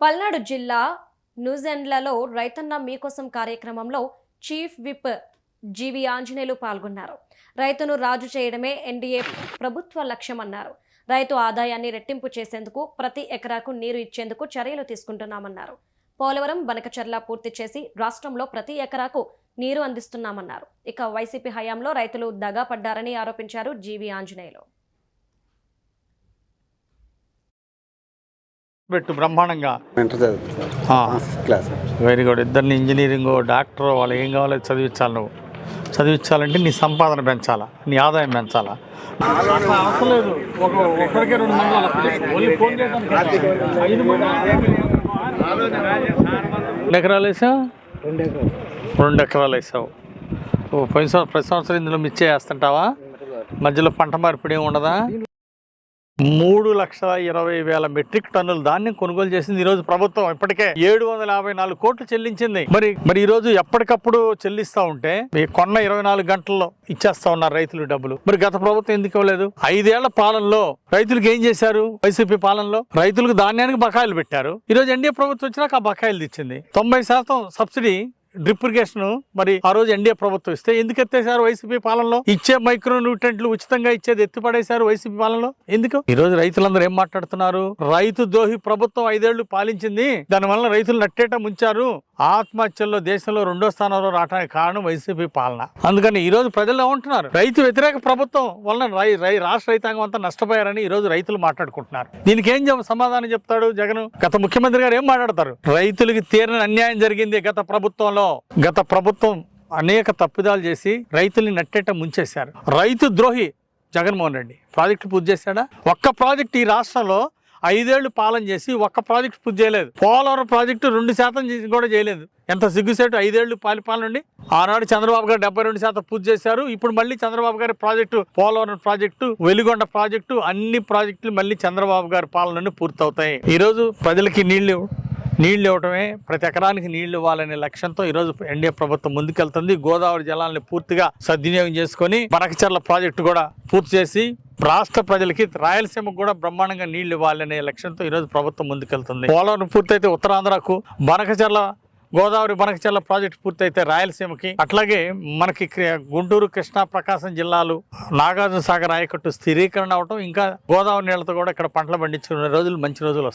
పల్నాడు జిల్లా న్యూజిలాండ్లలో రైతన్న మీకోసం కార్యక్రమంలో చీఫ్ విప్ జీవి ఆంజనేయులు పాల్గొన్నారు. రైతును రాజు చేయడమే ఎన్డీఏ ప్రభుత్వ లక్ష్యమన్నారు. రైతు ఆదాయాన్ని రెట్టింపు చేసేందుకు ప్రతి ఎకరాకు నీరు ఇచ్చేందుకు చర్యలు తీసుకుంటున్నామన్నారు. పోలవరం బనకచర్ల పూర్తి చేసి రాష్ట్రంలో ప్రతి ఎకరాకు నీరు అందిస్తున్నామన్నారు. ఇక వైసీపీ హయాంలో రైతులు దగా పడ్డారని ఆరోపించారు జీవి ఆంజనేయులు. పెట్టు బ్రహ్మాండంగా. క్లాస్ వెరీ గుడ్ ఇద్దరిని ఇంజనీరింగ్ డాక్టర్ వాళ్ళు ఏం కావాలో అది చదివించాలి నువ్వు. చదివించాలంటే నీ సంపాదన పెంచాలా? నీ ఆదాయం పెంచాలా? రెండు ఎకరాలు వేసావు? రెండు ఎకరాలు వేసావు. ఓ పోయిన సంవత్సరం ప్రతి సంవత్సరం ఇందులో మిర్చి వేస్తుంటావా? మధ్యలో పంట మార్పిడి ఏమి ఉండదా? మూడు లక్షల ఇరవై వేల మెట్రిక్ టన్నుల ధాన్యం కొనుగోలు చేసింది ఈ రోజు ప్రభుత్వం. ఇప్పటికే ఏడు వందల యాభై నాలుగు కోట్లు చెల్లించింది. మరి మరి ఈ రోజు ఎప్పటికప్పుడు చెల్లిస్తా ఉంటే ఈ కొన్న ఇరవై నాలుగు గంటల్లో ఇచ్చేస్తా ఉన్నారు రైతులు డబ్బులు. మరి గత ప్రభుత్వం ఎందుకు ఇవ్వలేదు? ఐదేళ్ళ పాలనలో రైతులకు ఏం చేశారు? వైసీపీ పాలనలో రైతులకు ధాన్యానికి బకాయిలు పెట్టారు. ఈ రోజు ఎన్డీఏ ప్రభుత్వం వచ్చినాక ఆ బకాయిలు ఇచ్చింది తొంభై శాతం సబ్సిడీ డ్రిప్ ఇరిగేషన్ మరి ఆ రోజు ఎన్డీఏ ప్రభుత్వం ఇస్తే ఎందుకు ఎత్తేసారు వైసీపీ పాలనలో? ఇచ్చే మైక్రో న్యూట్రెంట్లు ఉచితంగా ఇచ్చేది ఎత్తిపడేశారు వైసీపీ పాలనలో? ఎందుకు? ఈ రోజు రైతులందరూ ఏం మాట్లాడుతున్నారు? రైతు ద్రోహి ప్రభుత్వం ఐదేళ్ళు పాలించింది దానివల్ల రైతులు నట్టేట ముంచారు. ఆత్మహత్యల్లో దేశంలో రెండో స్థానంలో రావడానికి కారణం వైసీపీ పాలన. అందుకని ఈ రోజు ప్రజలు ఏమంటున్నారు? రైతు వ్యతిరేక ప్రభుత్వం వలన రై రై రాష్ట్ర రైతాంగం అంతా నష్టపోయారని ఈ రోజు రైతులు మాట్లాడుకుంటున్నారు. దీనికి ఏం సమాధానం చెప్తాడు జగన్? గత ముఖ్యమంత్రి గారు ఏం మాట్లాడతారు? రైతులకి తీరని అన్యాయం జరిగింది గత ప్రభుత్వంలో. గత ప్రభుత్వం అనేక తప్పిదాలు చేసి రైతుల్ని నట్టేట ముంచేశారు. రైతు ద్రోహి జగన్మోహన్ రెడ్డి. ప్రాజెక్టు పూర్తి చేశాడా? ఒక్క ప్రాజెక్ట్ ఈ రాష్ట్రంలో ఐదేళ్ళు పాలన చేసి ఒక్క ప్రాజెక్ట్ పూర్తి చేయలేదు. పోలవరం ప్రాజెక్టు రెండు శాతం కూడా చేయలేదు. ఎంత సిగ్గుసేటు ఐదేళ్ళు పాలిపాలన నుండి ఆనాడు చంద్రబాబు గారు డెబ్బై రెండు శాతం పూర్తి చేశారు. ఇప్పుడు మళ్ళీ చంద్రబాబు గారి project Polavaram project Veligonda project అన్ని ప్రాజెక్టులు మళ్ళీ చంద్రబాబు గారి పాలన నుండి పూర్తవుతాయి. ఈరోజు ప్రజలకి నీళ్ళు నీళ్ళు ఇవ్వటమే ప్రతి ఎకరానికి నీళ్ళు ఇవ్వాలనే లక్ష్యంతో ఈరోజు ఎన్డీఏ ప్రభుత్వం ముందుకెళ్తుంది. గోదావరి జలాలను పూర్తిగా సద్వినియోగం చేసుకొని బరకచర్ల ప్రాజెక్టు కూడా పూర్తి చేసి రాష్ట్ర ప్రజలకి రాయలసీమకు కూడా బ్రహ్మాండంగా నీళ్ళు ఇవ్వాలనే లక్ష్యంతో ఈరోజు ప్రభుత్వం ముందుకెళ్తుంది. పోలవరం పూర్తయితే ఉత్తరాంధ్రకు బనకచర్ల గోదావరి బనకచర్ల ప్రాజెక్టు పూర్తయితే రాయలసీమకి. అట్లాగే మనకి గుంటూరు కృష్ణా ప్రకాశం జిల్లాలు నాగార్జున సాగర్ ఆయకట్టు స్థిరీకరణ అవటం ఇంకా గోదావరి నీళ్ళతో కూడా ఇక్కడ పంటలు పండించుకునే రోజులు మంచి రోజులు వస్తాయి.